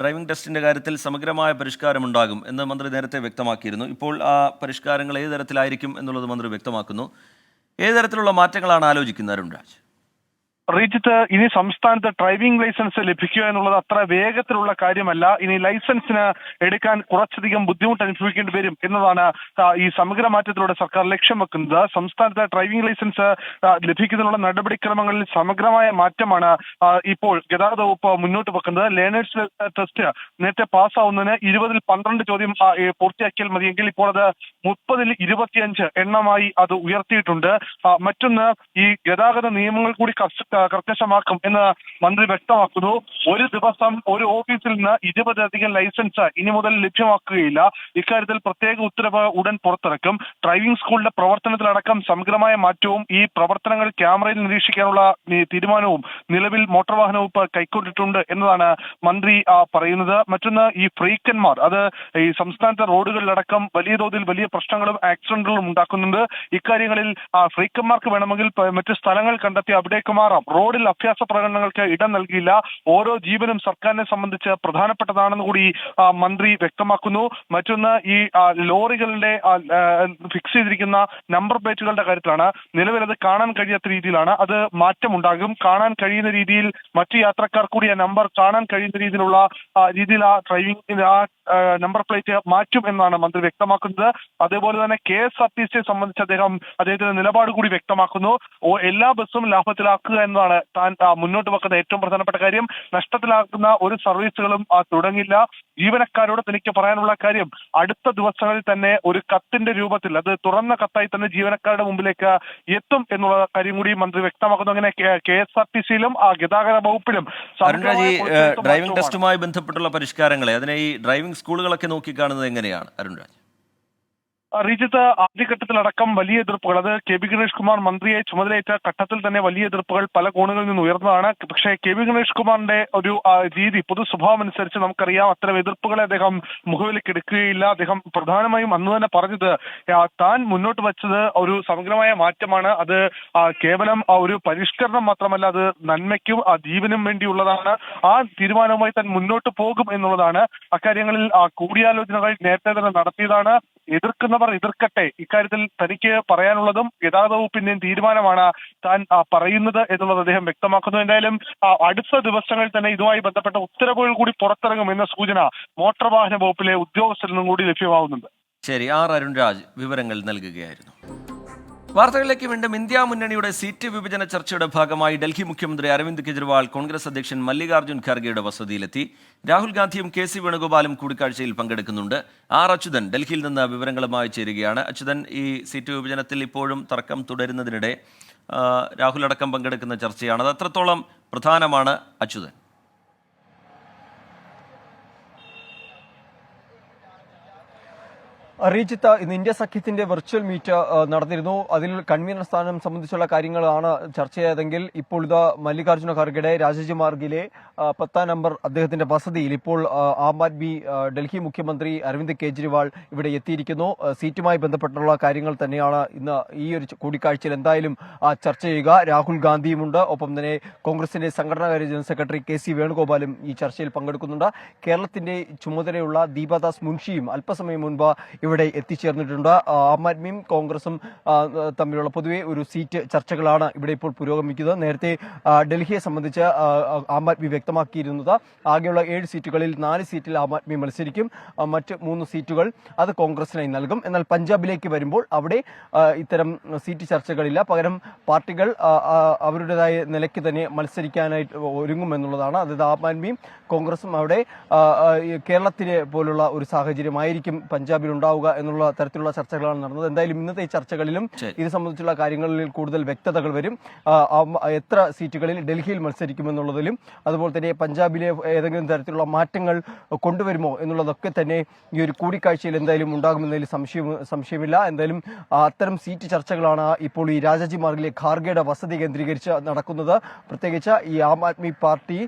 ഡ്രൈവിംഗ് ടെസ്റ്റിന്റെ കാര്യത്തിൽ സമഗ്രമായ പരിഷ്കാരം ഉണ്ടാകും എന്ന് മന്ത്രി നേരത്തെ വ്യക്തമാക്കിയിരുന്നു. ഇപ്പോൾ ആ പരിഷ്കാരങ്ങൾ ഏത് തരത്തിലായിരിക്കും എന്നുള്ളത് മന്ത്രി വ്യക്തമാക്കുന്നു. ഏത് തരത്തിലുള്ള മാറ്റങ്ങളാണ് ആലോചിക്കുന്നത് അരുൺരാജ് റീജിത്ത് ഇനി സംസ്ഥാനത്ത് ഡ്രൈവിംഗ് ലൈസൻസ് ലഭിക്കുക എന്നുള്ളത് അത്ര വേഗത്തിലുള്ള കാര്യമല്ല. ഇനി ലൈസൻസിന് എടുക്കാൻ കുറച്ചധികം ബുദ്ധിമുട്ട് അനുഭവിക്കേണ്ടി വരും എന്നതാണ് ഈ സമഗ്ര മാറ്റത്തിലൂടെ സർക്കാർ ലക്ഷ്യം വെക്കുന്നത്. സംസ്ഥാനത്ത് ഡ്രൈവിംഗ് ലൈസൻസ് ലഭിക്കുന്നതിനുള്ള നടപടിക്രമങ്ങളിൽ സമഗ്രമായ മാറ്റമാണ് ഇപ്പോൾ ഗതാഗത വകുപ്പ് മുന്നോട്ട് വെക്കുന്നത്. ലേണേഴ്സ് ടെസ്റ്റ് നേരത്തെ പാസ്സാവുന്നതിന് ഇരുപതിൽ പന്ത്രണ്ട് ചോദ്യം പൂർത്തിയാക്കിയാൽ മതിയെങ്കിൽ ഇപ്പോൾ അത് മുപ്പതിൽ ഇരുപത്തിയഞ്ച് എണ്ണമായി അത് ഉയർത്തിയിട്ടുണ്ട്. മറ്റൊന്ന് ഈ ഗതാഗത നിയമങ്ങൾ കൂടി കർശ- ആ, കർക്കശമാക്കും എന്ന് മന്ത്രി വ്യക്തമാക്കുന്നു. ഒരു ദിവസം ഒരു ഓഫീസിൽ നിന്ന് ഇരുപതിലധികം ലൈസൻസ് ഇനി മുതൽ ലഭ്യമാക്കുകയില്ല. ഇക്കാര്യത്തിൽ പ്രത്യേക ഉത്തരവ് ഉടൻ പുറത്തിറക്കും. ഡ്രൈവിംഗ് സ്കൂളിന്റെ പ്രവർത്തനത്തിലടക്കം സമഗ്രമായ മാറ്റവും ഈ പ്രവർത്തനങ്ങൾ ക്യാമറയിൽ നിരീക്ഷിക്കാനുള്ള തീരുമാനവും നിലവിൽ മോട്ടോർ വാഹന വകുപ്പ് കൈക്കൊണ്ടിട്ടുണ്ട് എന്നതാണ് മന്ത്രി പറയുന്നത്. മറ്റൊന്ന് ഈ ഫ്രീക്കന്മാർ. അത് ഈ സംസ്ഥാനത്തെ റോഡുകളിലടക്കം വലിയ തോതിൽ വലിയ പ്രശ്നങ്ങളും ആക്സിഡന്റുകളും ഉണ്ടാക്കുന്നുണ്ട്. ഇക്കാര്യങ്ങളിൽ ഫ്രീക്കന്മാർക്ക് വേണമെങ്കിൽ മറ്റ് സ്ഥലങ്ങൾ കണ്ടെത്തി അവിടേക്ക് മാറാം. റോഡിൽ അഭ്യാസ പ്രകടനങ്ങൾക്ക് ഇടം നൽകിയില്ല. ഓരോ ജീവനും സർക്കാരിനെ സംബന്ധിച്ച് പ്രധാനപ്പെട്ടതാണെന്ന് കൂടി മന്ത്രി വ്യക്തമാക്കുന്നു. മറ്റൊന്ന് ഈ ലോറികളുടെ ഫിക്സ് ചെയ്തിരിക്കുന്ന നമ്പർ പ്ലേറ്റുകളുടെ കാര്യത്തിലാണ്. നിലവിൽ അത് കാണാൻ കഴിയാത്ത രീതിയിലാണ്. അത് മാറ്റമുണ്ടാകും. കാണാൻ കഴിയുന്ന രീതിയിൽ മറ്റു യാത്രക്കാർ കൂടി ആ നമ്പർ കാണാൻ കഴിയുന്ന രീതിയിലുള്ള രീതിയിൽ ആ ഡ്രൈവിംഗ് ആ നമ്പർ പ്ലേറ്റ് മാറ്റും എന്നാണ് മന്ത്രി വ്യക്തമാക്കുന്നത്. അതേപോലെ തന്നെ കെ എസ് ആർ ടി സിയെ സംബന്ധിച്ച് അദ്ദേഹം അദ്ദേഹത്തിന്റെ നിലപാട് കൂടി വ്യക്തമാക്കുന്നു. എല്ലാ ബസ്സും ലാഭത്തിലാക്കുക എന്നതാണ് താൻ മുന്നോട്ട് വെക്കുന്ന ഏറ്റവും പ്രധാനപ്പെട്ട കാര്യം. നഷ്ടത്തിലാക്കുന്ന ഒരു സർവീസുകളും തുടങ്ങില്ല. ജീവനക്കാരോട് തനിക്ക് പറയാനുള്ള കാര്യം അടുത്ത ദിവസങ്ങളിൽ തന്നെ ഒരു കത്തിന്റെ രൂപത്തിൽ അത് തുറന്ന കത്തായി തന്നെ ജീവനക്കാരുടെ മുമ്പിലേക്ക് എത്തും എന്നുള്ള കാര്യം കൂടി മന്ത്രി വ്യക്തമാക്കുന്നു. അങ്ങനെ കെ എസ് ആർ ടി സിയിലും ഗതാഗത വകുപ്പിലും ഡ്രൈവിംഗ് ടെസ്റ്റുമായി ബന്ധപ്പെട്ടുള്ള പരിഷ്കാരങ്ങളെ അതിനെ ഈ ഡ്രൈവിംഗ് സ്കൂളുകളൊക്കെ നോക്കിക്കാണുന്നത് എങ്ങനെയാണ് അരുൺരാജ്? റീജിത്ത് ആദ്യഘട്ടത്തിലടക്കം വലിയ എതിർപ്പുകൾ. അത് കെ ബി ഗണേഷ് കുമാർ മന്ത്രിയെ ചുമതലയേറ്റ ഘട്ടത്തിൽ തന്നെ വലിയ എതിർപ്പുകൾ പല കോണുകളിൽ നിന്ന് ഉയർന്നതാണ്. പക്ഷേ കെ ബി ഗണേഷ് കുമാറിന്റെ ഒരു രീതി പൊതു സ്വഭാവം അനുസരിച്ച് നമുക്കറിയാം അത്തരം എതിർപ്പുകളെ അദ്ദേഹം മുഖവിലേക്ക് എടുക്കുകയില്ല. അദ്ദേഹം പ്രധാനമായും അന്ന് തന്നെ പറഞ്ഞത് താൻ മുന്നോട്ട് വെച്ചത് ഒരു സമഗ്രമായ മാറ്റമാണ്. അത് കേവലം ഒരു പരിഷ്കരണം മാത്രമല്ല അത് നന്മയ്ക്കും ആ ജീവനും വേണ്ടിയുള്ളതാണ്. ആ തീരുമാനവുമായി താൻ മുന്നോട്ട് പോകും എന്നുള്ളതാണ്. അക്കാര്യങ്ങളിൽ കൂടിയാലോചനകൾ നേരത്തെ തന്നെ നടത്തിയതാണ്. എതിർക്കുന്നവർ എതിർക്കട്ടെ. ഇക്കാര്യത്തിൽ തനിക്ക് പറയാനുള്ളതും ഗതാഗത വകുപ്പിന്റെയും തീരുമാനമാണ് താൻ പറയുന്നത് എന്നുള്ളത് അദ്ദേഹം വ്യക്തമാക്കുന്നു. എന്തായാലും അടുത്ത ദിവസങ്ങളിൽ തന്നെ ഇതുമായി ബന്ധപ്പെട്ട ഉത്തരവുകൾ കൂടി പുറത്തിറങ്ങും എന്ന സൂചന മോട്ടോർ വാഹന വകുപ്പിലെ ഉദ്യോഗസ്ഥരിൽ നിന്നും കൂടി ലഭ്യമാവുന്നുണ്ട്. ശരി. ആർ അരുൺരാജ് വിവരങ്ങൾ നൽകുകയായിരുന്നു. വാർത്തകളിലേക്ക് വീണ്ടും ഇന്ത്യ മുന്നണിയുടെ സീറ്റ് വിഭജന ചർച്ചയുടെ ഭാഗമായി ഡൽഹി മുഖ്യമന്ത്രി അരവിന്ദ് കെജ്രിവാൾ കോൺഗ്രസ് അധ്യക്ഷൻ മല്ലികാർജുൻ ഖാർഗെയുടെ വസതിയിലെത്തി. രാഹുൽ ഗാന്ധിയും കെ സി വേണുഗോപാലും കൂടിക്കാഴ്ചയിൽ പങ്കെടുക്കുന്നുണ്ട്. ആർ അച്യുതൻ ഡൽഹിയിൽ നിന്ന് വിവരങ്ങളുമായി ചേരുകയാണ്. അച്യുതൻ ഈ സീറ്റ് വിഭജനത്തിൽ ഇപ്പോഴും തർക്കം തുടരുന്നതിനിടെ രാഹുൽ അടക്കം പങ്കെടുക്കുന്ന ചർച്ചയാണ് അത് അത്രത്തോളം പ്രധാനമാണ് അച്യുതൻ. റീജിത്ത് ഇന്ന് ഇന്ത്യ സഖ്യത്തിന്റെ വെർച്വൽ മീറ്റ് നടന്നിരുന്നു. അതിൽ കൺവീനർ സ്ഥാനം സംബന്ധിച്ചുള്ള കാര്യങ്ങളാണ് ചർച്ച ചെയ്തതെങ്കിൽ ഇപ്പോൾ ഇത് മല്ലികാർജുന ഖാർഗെയുടെ രാജജി മാർഗിലെ പത്താം നമ്പർ അദ്ദേഹത്തിന്റെ വസതിയിൽ ഇപ്പോൾ ആ, ആദ്മി ഡൽഹി മുഖ്യമന്ത്രി അരവിന്ദ് കെജ്രിവാൾ ഇവിടെ എത്തിയിരിക്കുന്നു. സീറ്റുമായി ബന്ധപ്പെട്ടുള്ള കാര്യങ്ങൾ തന്നെയാണ് ഇന്ന് ഈ ഒരു കൂടിക്കാഴ്ചയിൽ എന്തായാലും ചർച്ച ചെയ്യുക. രാഹുൽ ഗാന്ധിയുമുണ്ട്. ഒപ്പം തന്നെ കോൺഗ്രസിന്റെ സംഘടനാകാര്യ ജനറൽ സെക്രട്ടറി കെ സി വേണുഗോപാലും ഈ ചർച്ചയിൽ പങ്കെടുക്കുന്നുണ്ട്. കേരളത്തിന്റെ ചുമതലയുള്ള ദീപദാസ് മുൻഷിയും അല്പസമയം മുൻപ് ഇവിടെ എത്തിച്ചേർന്നിട്ടുണ്ട്. ആ, ആദ്മിയും കോൺഗ്രസും തമ്മിലുള്ള പൊതുവെ ഒരു സീറ്റ് ചർച്ചകളാണ് ഇവിടെ ഇപ്പോൾ പുരോഗമിക്കുന്നത്. നേരത്തെ ഡൽഹിയെ സംബന്ധിച്ച് ആം ആദ്മി വ്യക്തമാക്കിയിരുന്നത് ആകെയുള്ള ഏഴ് സീറ്റുകളിൽ നാല് സീറ്റിൽ ആം ആദ്മി മത്സരിക്കും മറ്റ് മൂന്ന് സീറ്റുകൾ അത് കോൺഗ്രസിനായി നൽകും. എന്നാൽ പഞ്ചാബിലേക്ക് വരുമ്പോൾ അവിടെ ഇത്തരം സീറ്റ് ചർച്ചകളില്ല. പകരം പാർട്ടികൾ അവരുടേതായ നിലയ്ക്ക് തന്നെ മത്സരിക്കാനായിട്ട് ഒരുങ്ങുമെന്നുള്ളതാണ് അതായത് ആം ആദ്മിയും കോൺഗ്രസും അവിടെ കേരളത്തിലെ പോലുള്ള ഒരു സാഹചര്യമായിരിക്കും പഞ്ചാബിൽ ഉണ്ടാവുക എന്നുള്ള തരത്തിലുള്ള ചർച്ചകളാണ് നടന്നത്. എന്തായാലും ഇന്നത്തെ ഈ ചർച്ചകളിലും. ഇത് സംബന്ധിച്ചുള്ള കാര്യങ്ങളിൽ കൂടുതൽ വ്യക്തതകൾ വരും. എത്ര സീറ്റുകളിൽ ഡൽഹിയിൽ മത്സരിക്കുമെന്നുള്ളതിലും അതുപോലെ തന്നെ പഞ്ചാബിലെ ഏതെങ്കിലും തരത്തിലുള്ള മാറ്റങ്ങൾ കൊണ്ടുവരുമോ എന്നുള്ളതൊക്കെ തന്നെ ഈ ഒരു കൂടിക്കാഴ്ചയിൽ എന്തായാലും ഉണ്ടാകുമെന്നതിൽ സംശയം സംശയമില്ല. എന്തായാലും അത്തരം സീറ്റ് ചർച്ചകളാണ് ഇപ്പോൾ ഈ രാജാജി മാർഗിലെ ഖാർഗെയുടെ വസതി കേന്ദ്രീകരിച്ച് നടക്കുന്നത്. പ്രത്യേകിച്ച് ഈ ആം ആദ്മി പാർട്ടി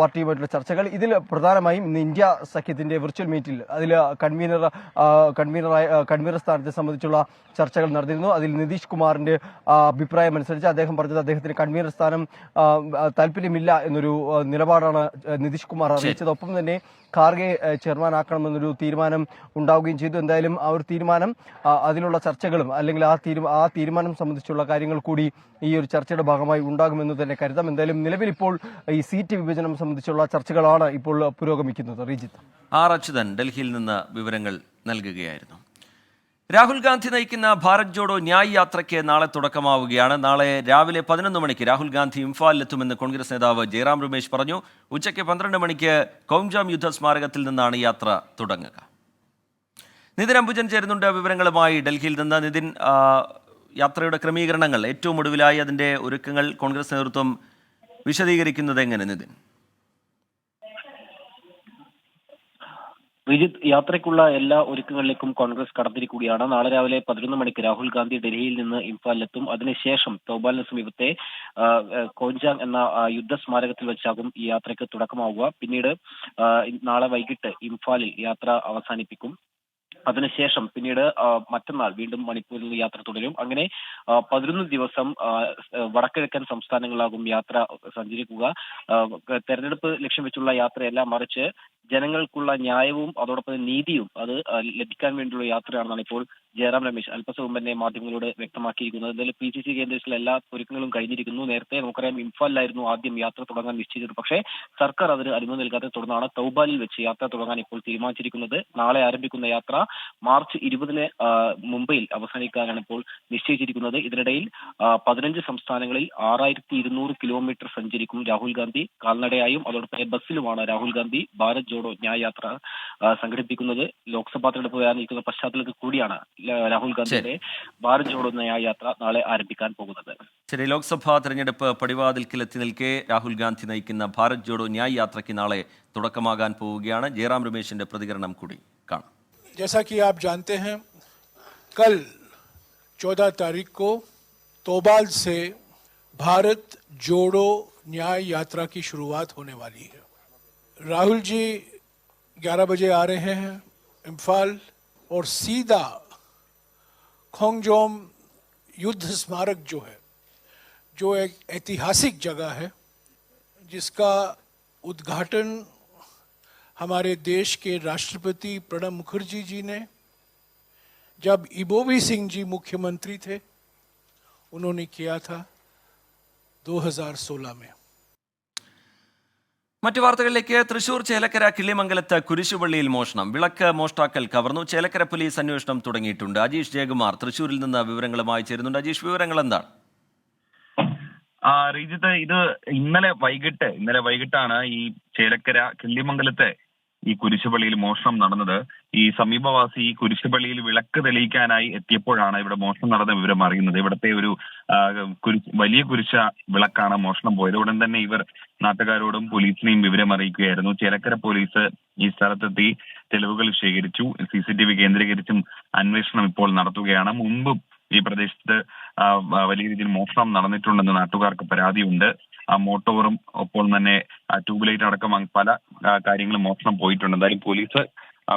പാർട്ടിയുമായിട്ടുള്ള ചർച്ചകൾ. ഇതിൽ പ്രധാനമായും ഇന്ന് ഇന്ത്യ സഖ്യത്തിന്റെ വിർച്വൽ മീറ്റിൽ അതിൽ കൺവീനർ കൺവീനറായ കൺവീനർ സ്ഥാനത്തെ സംബന്ധിച്ചുള്ള ചർച്ചകൾ നടന്നിരുന്നു. അതിൽ നിതീഷ് കുമാറിന്റെ അഭിപ്രായം അനുസരിച്ച് അദ്ദേഹം പറഞ്ഞത് അദ്ദേഹത്തിന് കൺവീനർ സ്ഥാനം താല്പര്യമില്ല എന്നൊരു നിലപാടാണ് നിതീഷ് കുമാർ അറിയിച്ചത്. ഒപ്പം തന്നെ ഖാർഗെ ചെയർമാൻ ചെയർമാനാക്കണമെന്നൊരു തീരുമാനം ഉണ്ടാവുകയും ചെയ്തു. എന്തായാലും ആ ഒരു തീരുമാനം അതിലുള്ള ചർച്ചകളും അല്ലെങ്കിൽ ആ തീരു ആ തീരുമാനം സംബന്ധിച്ചുള്ള കാര്യങ്ങൾ കൂടി ഈ ഒരു ചർച്ചയുടെ ഭാഗമായി ഉണ്ടാകുമെന്ന് തന്നെ കരുതാം. എന്തായാലും നിലവിൽ ഇപ്പോൾ ഈ സീറ്റ് വിഭജനം സംബന്ധിച്ചുള്ള ചർച്ചകളാണ് ഇപ്പോൾ പുരോഗമിക്കുന്നത്. റീജിത്ത്. ആർ അച്യുതൻ ഡൽഹിയിൽ നിന്ന് വിവരങ്ങൾ നൽകുകയായിരുന്നു. രാഹുൽ ഗാന്ധി നയിക്കുന്ന ഭാരത് ജോഡോ ന്യായ് യാത്രയ്ക്ക് നാളെ തുടക്കമാവുകയാണ്. നാളെ രാവിലെ പതിനൊന്ന് മണിക്ക് രാഹുൽ ഗാന്ധി ഇംഫാലിലെത്തുമെന്ന് കോൺഗ്രസ് നേതാവ് ജയറാം രമേശ് പറഞ്ഞു. ഉച്ചയ്ക്ക് പന്ത്രണ്ട് മണിക്ക് കൗംജാം യുദ്ധ സ്മാരകത്തിൽ നിന്നാണ് യാത്ര തുടങ്ങുക. നിതിൻ അംബുജൻ ചേരുന്നുണ്ട് വിവരങ്ങളുമായി. ഡൽഹിയിൽ നിന്ന് നിതിൻ യാത്രയുടെ ക്രമീകരണങ്ങൾ ഏറ്റവും ഒടുവിലായി അതിന്റെ ഒരുക്കങ്ങൾ കോൺഗ്രസ് നേതൃത്വം വിശദീകരിക്കുന്നത് എങ്ങനെ നിതിൻ? വിജിത് യാത്രയ്ക്കുള്ള എല്ലാ ഒരുക്കങ്ങളിലേക്കും കോൺഗ്രസ് കടന്നിരിക്കുകയാണ് നാളെ രാവിലെ പതിനൊന്ന് മണിക്ക് രാഹുൽ ഗാന്ധി ഡൽഹിയിൽ നിന്ന് ഇംഫാലിലെത്തും അതിനുശേഷം തൗബാലിന് സമീപത്തെ കോഞ്ചാങ് എന്ന യുദ്ധ സ്മാരകത്തിൽ വെച്ചാകും ഈ യാത്രയ്ക്ക് തുടക്കമാവുക. പിന്നീട് നാളെ വൈകിട്ട് ഇംഫാലിൽ യാത്ര അവസാനിപ്പിക്കും. അതിനുശേഷം പിന്നീട് മറ്റന്നാൾ വീണ്ടും മണിപ്പൂരിൽ യാത്ര തുടരും. അങ്ങനെ പതിനൊന്ന് ദിവസം വടക്കിഴക്കൻ സംസ്ഥാനങ്ങളാകും യാത്ര സഞ്ചരിക്കുക. തെരഞ്ഞെടുപ്പ് ലക്ഷ്യം വെച്ചുള്ള യാത്രയല്ല മറിച്ച് ജനങ്ങൾക്കുള്ള ന്യായവും അതോടൊപ്പം നീതിയും അത് ലഭിക്കാൻ വേണ്ടിയുള്ള യാത്രയാണെന്നാണ് ഇപ്പോൾ ജയറാം രമേശ് അല്പസം മുമ്പ് തന്നെ മാധ്യമങ്ങളോട് വ്യക്തമാക്കിയിരിക്കുന്നത്. എന്തായാലും പി സി സി കേന്ദ്രത്തിലെ എല്ലാ ഒരുക്കങ്ങളും കഴിഞ്ഞിരിക്കുന്നു. നേരത്തെ നമുക്കറിയാം ഇംഫാലിലായിരുന്നു ആദ്യം യാത്ര തുടങ്ങാൻ നിശ്ചയിച്ചത്. പക്ഷേ സർക്കാർ അതിന് അനുമതി നൽകാതെ തുടർന്നാണ് തൗബാലിൽ വെച്ച് യാത്ര തുടങ്ങാൻ ഇപ്പോൾ തീരുമാനിച്ചിരിക്കുന്നത്. നാളെ ആരംഭിക്കുന്ന യാത്ര മാർച്ച് ഇരുപതിന് മുംബൈയിൽ അവസാനിക്കാനാണ് ഇപ്പോൾ നിശ്ചയിച്ചിരിക്കുന്നത്. ഇതിനിടയിൽ പതിനഞ്ച് സംസ്ഥാനങ്ങളിൽ ആറായിരത്തി ഇരുന്നൂറ് കിലോമീറ്റർ സഞ്ചരിക്കും രാഹുൽ ഗാന്ധി കാൽനടയായും അതോടൊപ്പം ബസ്സിലുമാണ് രാഹുൽ ഗാന്ധി ഭാരത് ജോഡോ ന്യായ യാത്ര സംഘടിപ്പിക്കുന്നത്. ലോക്സഭാ തെരഞ്ഞെടുപ്പ് വരാനിരിക്കുന്ന പശ്ചാത്തലത്തിൽ കൂടിയാണ് രാഹുൽ ഗാന്ധിയുടെ ഭാരത് ജോഡോ ന്യായ യാത്ര നാളെ ആരംഭിക്കാൻ പോകുന്നത് ശരി ലോക്സഭാ തെരഞ്ഞെടുപ്പ് പടിവാതിൽക്കിൽ എത്തി നിൽക്കെ രാഹുൽ ഗാന്ധി നയിക്കുന്ന ഭാരത് ജോഡോ ന്യായ് യാത്രയ്ക്ക് നാളെ തുടക്കമാകാൻ പോവുകയാണ് ജയറാം രമേശിന്റെ പ്രതികരണം കൂടി കാണാം जैसा कि आप जानते हैं कल 14 तारीख को तोबाल से भारत जोड़ो न्याय यात्रा की शुरुआत होने वाली है राहुल जी 11 बजे आ रहे हैं इम्फाल और सीधा खोंगजोम युद्ध स्मारक जो है, जो एक ऐतिहासिक जगह है, जिसका उद्घाटन हमारे देश के राष्ट्रपति प्रणब मुखर्जी जी ने, जब इबोवी सिंह जी मुख्यमंत्री थे, उन्होंने किया था 2016 में। മറ്റു വാർത്തകളിലേക്ക് തൃശൂർ ചേലക്കര കിള്ളിമംഗലത്ത് കുരിശുപള്ളിയിൽ മോഷണം. വിളക്ക് മോഷ്ടാക്കൽ കവർന്നു. ചേലക്കര പോലീസ് അന്വേഷണം തുടങ്ങിയിട്ടുണ്ട്. അജീഷ് ജയകുമാർ തൃശൂരിൽ നിന്ന് വിവരങ്ങളുമായി ചേരുന്നുണ്ട്. അജീഷ് വിവരങ്ങൾ എന്താണ് റീജിത്ത് ഇത് ഇന്നലെ വൈകിട്ട് ഇന്നലെ വൈകിട്ടാണ് ഈ ചേലക്കര കിള്ളിമംഗലത്തെ ഈ കുരിശുപള്ളിയിൽ മോഷണം നടന്നത്. ഈ സമീപവാസി ഈ കുരിശുപള്ളിയിൽ വിളക്ക് തെളിയിക്കാനായി എത്തിയപ്പോഴാണ് ഇവിടെ മോഷണം നടന്ന വിവരം അറിയുന്നത്. ഇവിടത്തെ ഒരു വലിയ കുരിശ വിളക്കാണ് മോഷണം പോയത്. ഉടൻ തന്നെ ഇവർ നാട്ടുകാരോടും പോലീസിനെയും വിവരം അറിയിക്കുകയായിരുന്നു. ചേലക്കര പോലീസ് ഈ സ്ഥലത്തെത്തി തെളിവുകൾ ശേഖരിച്ചു. സി സി ടി വി കേന്ദ്രീകരിച്ചും അന്വേഷണം ഇപ്പോൾ നടത്തുകയാണ്. മുമ്പും ഈ പ്രദേശത്ത് വലിയ രീതിയിൽ മോഷണം നടന്നിട്ടുണ്ടെന്ന് നാട്ടുകാർക്ക് പരാതിയുണ്ട്. ആ മോട്ടോറും ഒപ്പം തന്നെ ട്യൂബ് ലൈറ്റ് അടക്കം പല കാര്യങ്ങളും മോഷണം പോയിട്ടുണ്ട്. എന്തായാലും പോലീസ്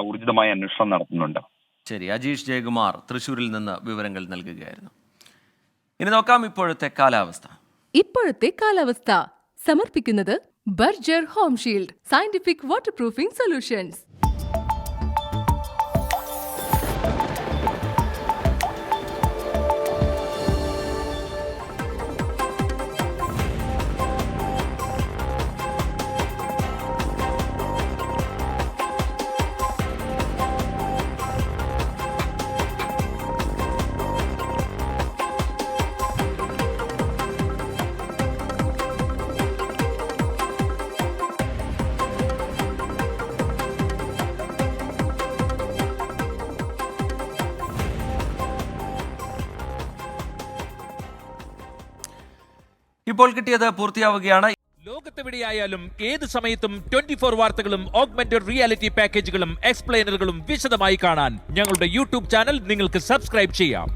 ഊർജിതമായ അന്വേഷണം നടത്തുന്നുണ്ട്. ശരി. അജീഷ് ജയകുമാർ തൃശൂരിൽ നിന്ന് വിവരങ്ങൾ നൽകുകയായിരുന്നു. ഇനി നോക്കാം ഇപ്പോഴത്തെ കാലാവസ്ഥ. ഇപ്പോഴത്തെ കാലാവസ്ഥ. സമർപ്പിക്കുന്നത് Berger home shield scientific waterproofing solutions ഇപ്പോൾ കിട്ടിയത് പൂർത്തിയാവുകയാണ്. ലോകത്തെവിടെയായാലും ഏത് സമയത്തും ട്വന്റി ഫോർ വാർത്തകളും ഓഗ്മെന്റഡ് റിയാലിറ്റി പാക്കേജുകളും എക്സ്പ്ലെയിനറുകളും വിശദമായി കാണാൻ ഞങ്ങളുടെ യൂട്യൂബ് ചാനൽ നിങ്ങൾക്ക് സബ്സ്ക്രൈബ് ചെയ്യാം.